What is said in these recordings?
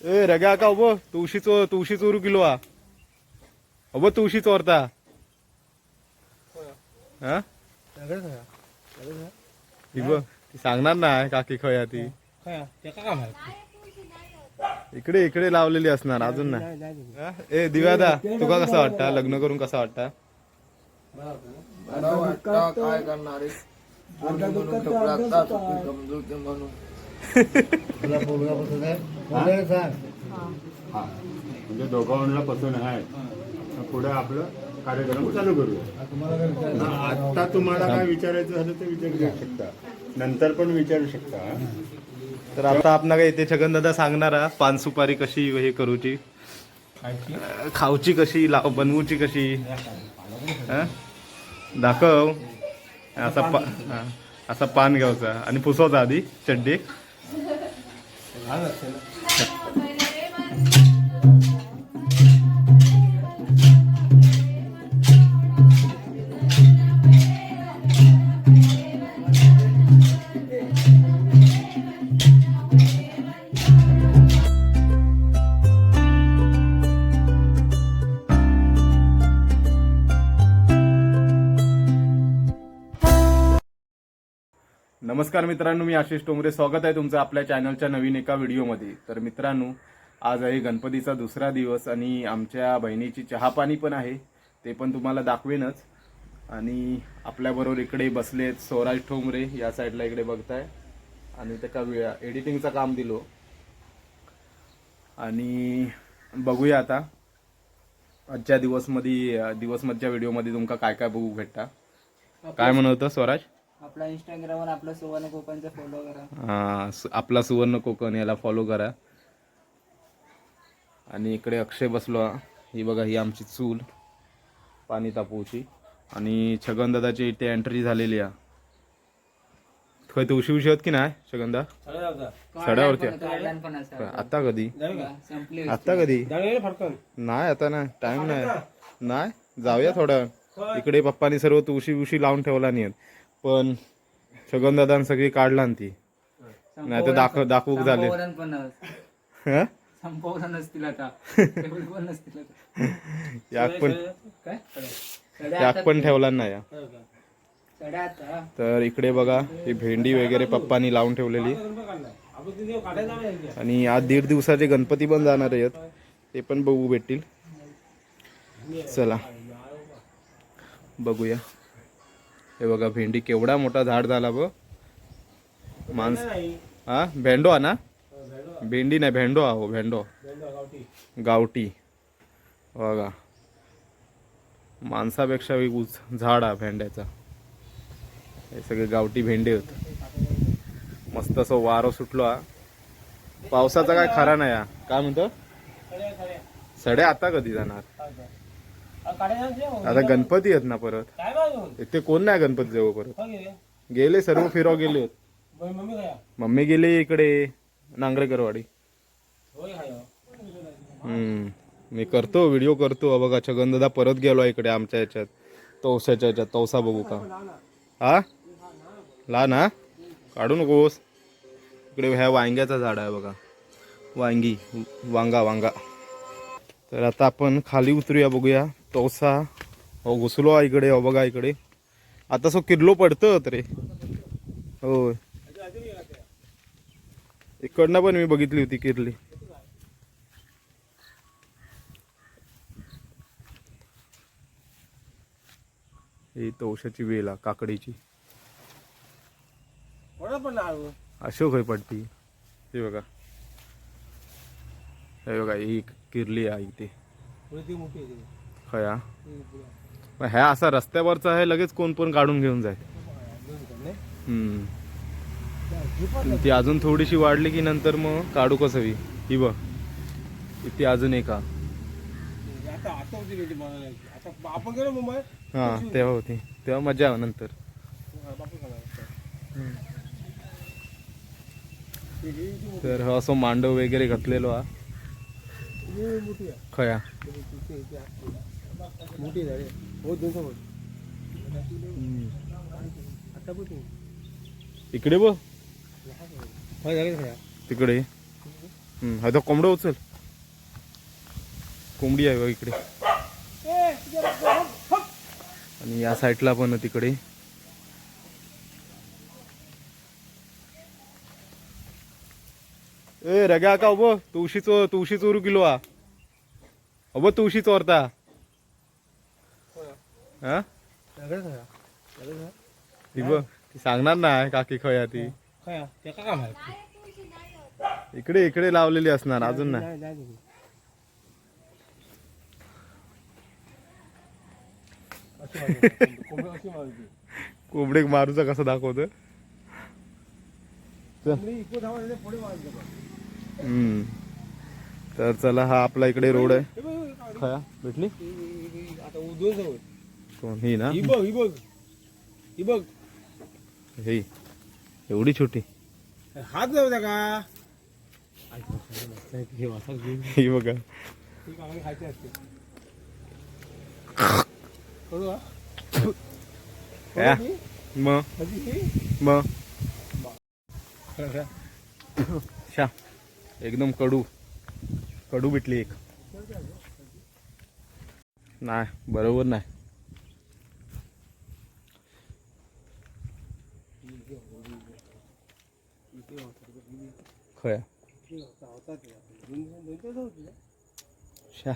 ए रग्या का उभो? तुळशी चो तुळशी चोरू किलो हा उभो तुळशी चोरता हा? ती सांगणार ना काकी खया ती. इकडे इकडे लावलेली असणार अजून ना. ए दिव्यादा तुका कसा वाटता? लग्न करून कसा वाटता? काय करणार म्हणजे दोघांना पसंत आहे. पुढे आपलं कार्यक्रम चालू करूया हा, आता तुम्हाला काय विचारायचं झालं ते विचारू शकता. नंतर पण विचारू शकता तर आता आपण काय इथे छगन दादा सांगणार हा, पान सुपारी कशी हे करूची? अं, खाऊची कशी लाव बनवूची कशी? हा? दाखव. असा पा हा, असा पान घ्यायचा. आणि पुसवचा आधी चड्डी. 完了，天哪！नमस्कार मित्रांनो मी आशिष टोंगरे स्वागत आहे तुमचं आपल्या चॅनलच्या नवीन एका व्हिडिओमध्ये. तर मित्रांनो आज आहे गणपतीचा दुसरा दिवस आणि आमच्या बहिणीची चहापाणी पण आहे. ते पण तुम्हाला दाखवेनच. आणि आपल्याबरोबर इकडे बसलेत स्वराज ठोंबरे या साईडला इकडे बघताय. आणि त्याचा एडिटिंगचं काम दिलो. आणि बघूया आता आजच्या दिवसमध्ये दिवसमधच्या व्हिडिओमध्ये तुमका काय काय बघू भेटता. काय म्हणत स्वराज? आपला इंस्टाग्रामवर आपला सुवर्ण कोकणचा फॉलो करा. हा सु- आपला सुवर्ण कोकण याला फॉलो करा. आणि इकडे अक्षय बसलो. हा. ही बघा ही आमची चूल. पाणी तापवची. आणि छगन दादाची इथे एंट्री झालेली आहे. खय तू उशी उशी होत की नाही छगनदा सड्यावरती आहे. काढल्यान पण असा आता कधी? संपली आता कधी नाही आता नाही. टाइम नाही. नाही जाऊया थोडं. इकडे पप्पानी सर्व तुळशी उशी लावून ठेवला नाही. पण छगन दादा सगळी काढला ना ती. नाही तर दाखव दाखवूक झाले. संपवरण पण नस- हं? संपवलं नसतील आता. एवढी पण नसतील आता. याक पण काय? सड्या याक पण ठेवला नाही या. सड्या आता तर इकडे बघा ही भेंडी वगैरे पप्पानी लावून ठेवलेली. आणि आज दीड दिवसाचे गणपती पण जाणार आहेत. ते पण बघू भेटतील. चला. बघूया. हे बघा भेंडी केवढा मोठा झाड झाला बघ. माणस हा? भेंडो हा ना? भेंडी नाही भेंडो हा हो भेंडो. गावठी. बघा. माणसापेक्षा उच झाड हा भेंड्याचा. हे सगळे गावठी भेंडे होत. मस्त असं वारं सुटलो हा. पावसाचा काय खरा नाही हा. काय म्हणतो? सड्या आता कधी जाणार? आता गणपती आहेत ना परत. इथे कोण नाही गणपती जवळ परत. गेले? सर्व फिराव गेले. मम्मी गेली इकडे नांगरेकरवाडी. हम्म. मी करतो व्हिडिओ करतो. बघा छगनदादा परत गेलो इकडे आमच्या याच्यात. तवसाच्या याच्यात. तवसा बघू का? हा? लहान हा? काढू नकोस. इकडे ह्या वांग्याचा झाड आहे बघा. वांगी वांगा वांगा. तर आता आपण खाली उतरूया बघूया. तवसा हो घुसलो आहे इकडे हो बघा इकडे. आता सो किरलो पडतं रे. होय. इकडनं पण मी बघितली होती किरली. ही तवशाची वेल हा, काकडीची. अशोक होय पडती. हे बघा. हे बघा ही किरली आहे इथे. खया. मग ह्या असा रस्त्यावरचा आहे लगेच कोण पण काढून घेऊन जाय ती अजून थोडीशी वाढली की नंतर मग काढू कसं हवी ही बघ. ती अजून एक. हा तेव्हा होती. तेव्हा मजा नंतर. तर हा असं मांडव वगैरे घातलेलो हा. खया. हम्म. इकडे बघ. तिकडे. हम्म, हा तो कोंबडं उचल. कोंबडी आहे बघ इकडे. आणि या साईडला पण आहे तिकडे. ए रग्या का उभं? तुळशी चो तुळशी चोरू किलो हा अबो तुळशी चोरता हा? ती बघ ती सांगणार ना काकी खया ती. इकडे इकडे लावलेली असणार अजून नाही. कोंबडे मारूचा कसा दाखवत हम्म. तर चला हा आपला इकडे रोड आहे. खया भेटली? कोण? ही ना? बघ ही एवढी छोटी. हात जाऊ द्या का? ही बघा. खायचे असते. या. मग मग शा. एकदम कडू. कडू भेटली एक. नाही बरोबर नाही. खया शा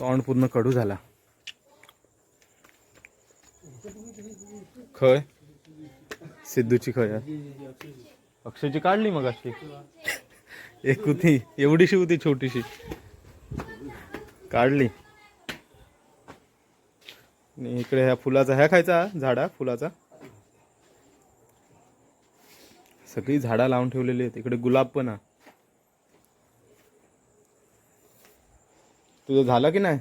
तोंड पूर्ण कडू झाला. खय? सिद्धूची खय. अक्षयची काढली मग अशी. एक होती एवढीशी होती छोटीशी. काढली. आणि इकडे ह्या फुलाचा ह्या खायचा झाडा फुलाचा? सगळी झाडा लावून ठेवलेली आहेत. इकडे गुलाब पण आहे. तुझं झालं की नाही?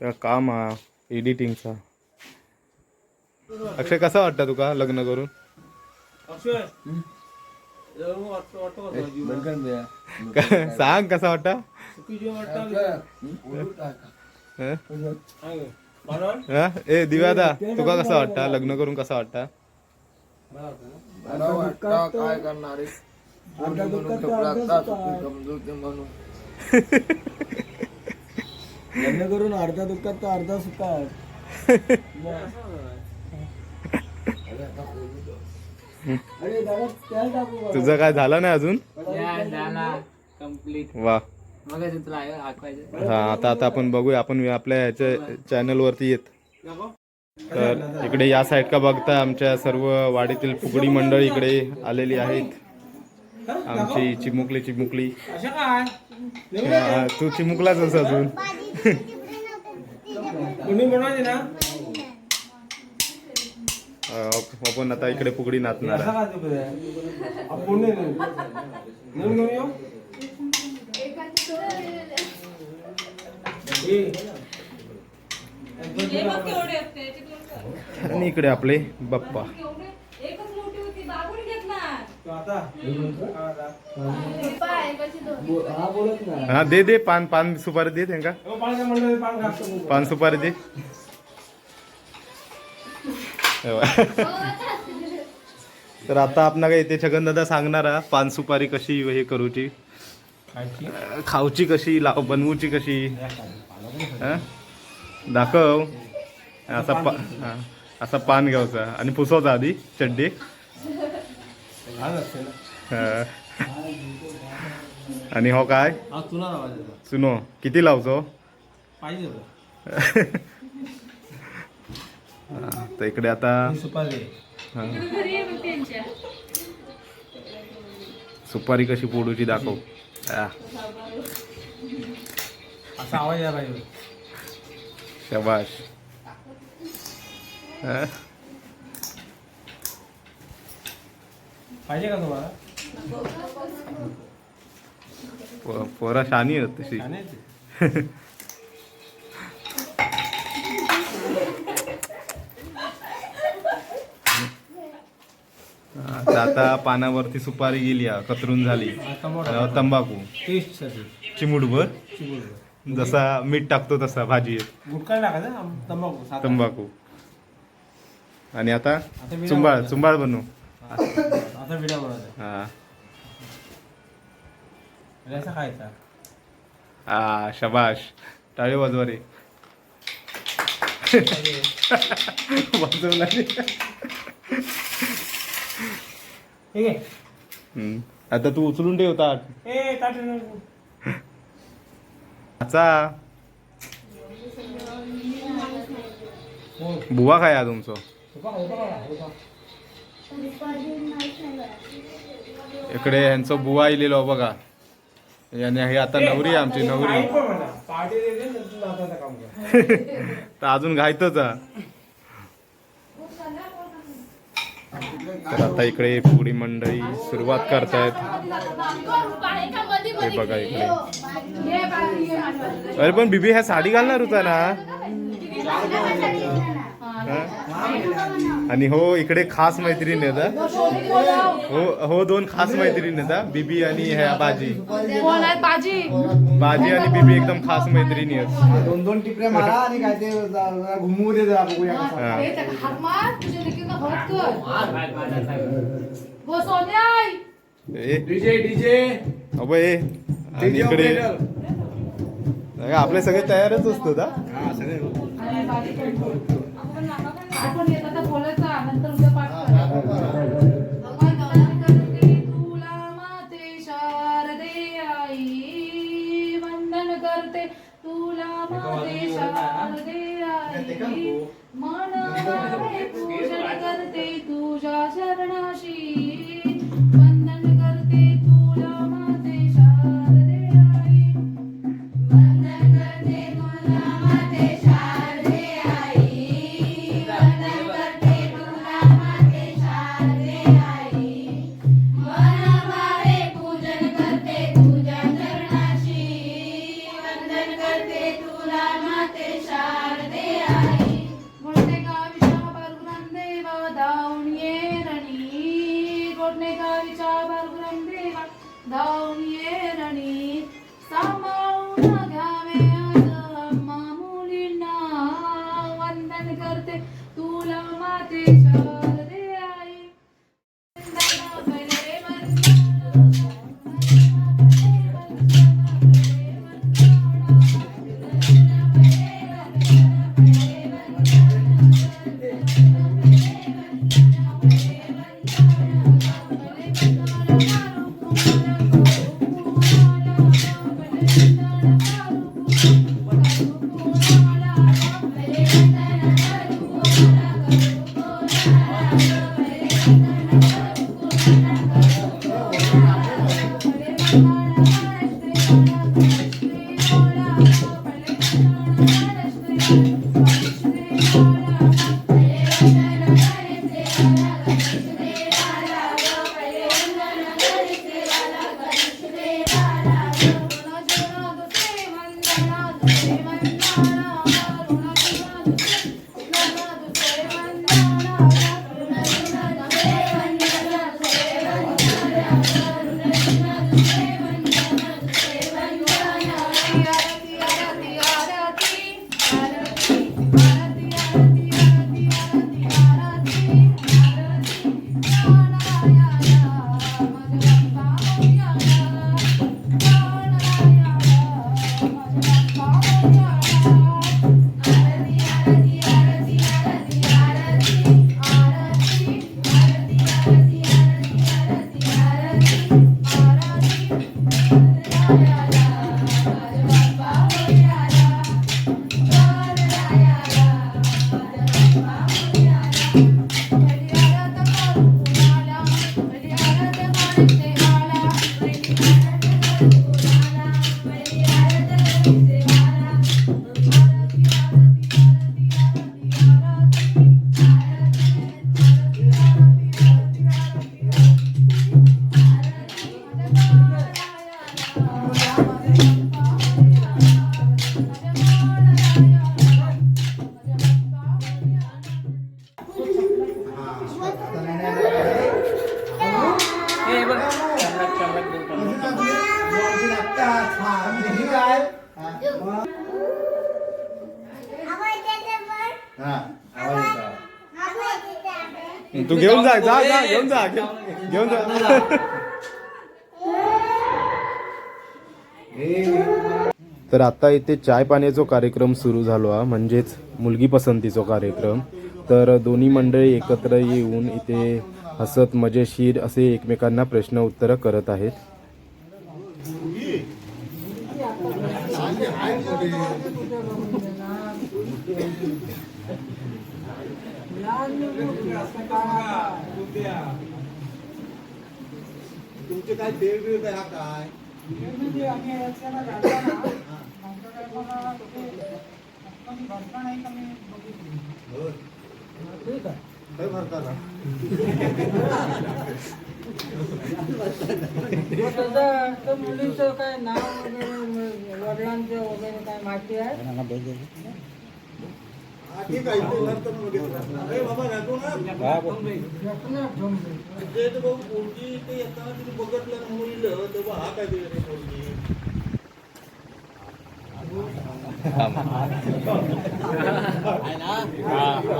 त्या काम हा एडिटिंगचा अक्षय कसा वाटतं तुका लग्न करून? सांग कसा वाटता हं? हं? ए दिव्यादा तुका कसा वाटता लग्न करून कसा वाटता मला वाटतं. काय करणार आहे पोरगी म्हणून ठेवला आता सुखी समजूते म्हणून. लग्न करून अर्धा दुःखात तर अर्धा सुखात अरे दादा त्याला टाकू बा. तुझं काय झालं नाही अजून? झाला. कंप्लीट वा. मग तुला हा आता आता आपण बघूया. आपण आपल्या ह्याच्या चॅनल वरती येत. तर इकडे या साईड का बघता आमच्या सर्व वाडीतील फुगडी मंडळी इकडे आलेली आहेत. आमची चिमुकली चिमुकली. तू चिमुकलाच अस अजून. आपण आता इकडे फुगडी नाचणार आहे. आपण नेऊन घेऊन येऊ आणि इकडे आपले बाप्पा. एकच मोठी होती बाबून घेतला तो आता हा बोलत ना हा दे दे पान पान सुपारी दे घासतो पान सुपारी दे. हे. तर आता आपण काय इथे छगन दादा सांगणार पान सुपारी कशी हे करूची? खाऊची कशी लाव बनवूची कशी? हं? दाखव. असा पा असा पान घ्यायचा आणि पुसवायचा आधी चड्डी. हं. आणि हो काय? तुला सुनो किती लावचो? पाहिजे हा, तर इकडे आता सुपारी. हा, घरी ये मग त्यांच्या सुपारी कशी पोडूची दाखव. हा, असा आवाज यायला पाहिजे. शबाश हा, पाहिजे का तुम्हाला? पोरा शानी आहेत तशी. आता पानावरती सुपारी गेली कतरून झाली. तंबाखू. चिमुडभर चिमूट. जसा मीठ टाकतो तसा भाजीत गुटखा टाकायचा तंबाखू. तंबाखू. आणि आता आता विडा चुंबाळ. चुंबाळ बनवू. आता विडा बनवायचा हा. खायचा. हा शबाश. टाळी वाजवा रे. वाजवला रे. ठीक आहे. हम्म. आता तू उचलून ठेव ताट. ए ताट नको. बुवा काय हा तुमचं? इकडे ह्यांचं बुवा इलेलो बघा. याने हे आता नवरी आहे आमची नवरी. तर अजून घायतच तर आता इकडे पुढी मंडळी सुरुवात करतायत. हे बघा इकडे. अरे पण बिबी ह्या साडी घालणार होता ना? हा? आणि हो इकडे खास मैत्रीण आहेत हा. हो हो दोन खास मैत्रीण आहेत हा. बिबी आणि ह्या बाजी. कोण आहे बाजी? बाजी आणि बिबी एकदम खास मैत्रिणी आहेत. दोन दोन टिपऱ्या मारा आणि काय ते घुमवू दे जरा बघूया डीजे डीजे. आणि इकडे. आपले सगळे तयारच असतात हा आणि बाजी पण. धावून ये रणी गोडणे गावीच्या बालगुराम देवा. धावून ये Thank you. तू घेऊन जा जा जा घेऊन जा घेऊन जा. तर आता इथे चाय पाण्याचा कार्यक्रम सुरू झालो हा. म्हणजेच मुलगी पसंतीचा कार्यक्रम. तर दोन्ही मंडळी एकत्र येऊन इथे हसत मजेशीर असे एकमेकांना प्रश्न उत्तरं करत आहेत. तुमचे काय देव बिव काय हा काय? काय भरता ना मुलीचं काय नाव वगैरे वडिलांचं वगैरे काय माहिती आहे? हा, ठीक आहे बाबा भाऊ पोरगी ते येताना तिने बघितलं मुलीला तेव्हा हा काय दिलं पोरगी.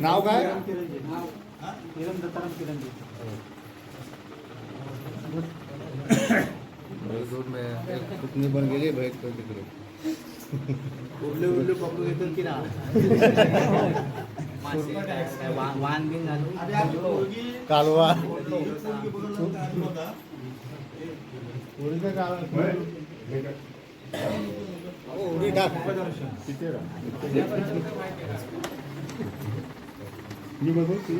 नाव काय? कुठली पण गेली बाहेर तो तिकडे उडले उरले पकडू येतात की ना अरे आज पोरगी कालवा. पोरगी उडी मी बघू ती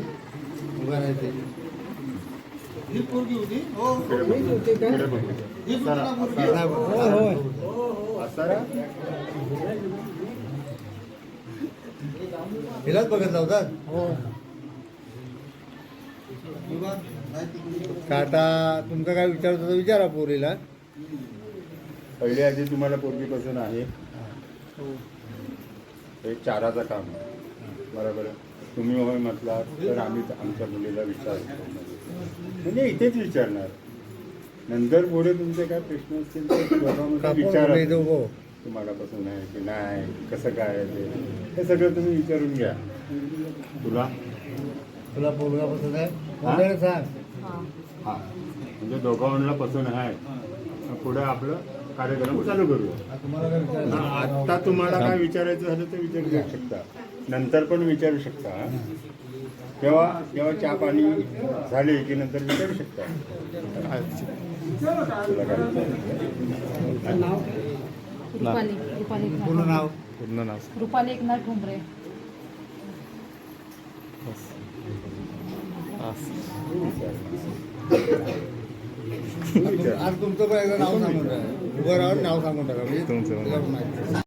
उभा राहायचे ही पोरगी होती हो इकडे ही हिलाच बघत नव्हतात हो आता तुमचा काय विचार होता विचारा पोरीला. पहिले आधी तुम्हाला पोरगी पसंत आहे. एक चाराचं काम आहे. बरोबर. तुम्ही होय म्हटलात तर आम्ही आमच्या मुलीला विचारतो. म्हणजे इथेच विचारणार. नंतर पुढे तुमचे काय प्रश्न असतील तर विचारा. तुम्हाला पसंत आहे की नाही? कसं काय आहे ते? हे सगळं तुम्ही विचारून घ्या. तुला? तुला पोरगा पसंत आहे? हा? हा. म्हणजे दोघांना पसंत आहे. पुढे आपलं कार्यक्रम चालू करूया आता तुम्हाला काय विचारायचं हा, आता तुम्हाला काय विचारायचं झालं तर विचारू शकता. नंतर पण विचारू शकता. तेव्हा तेव्हा चहा पाणी झाले की नंतर विचारू शकता? पूर्ण नाव? पूर्ण नाव. रुपाली एकनाथ ठोंबरे. आज तुमचं पण एकदा नाव सांगून टाका. उभं राहून नाव सांगून टाका म्हणजे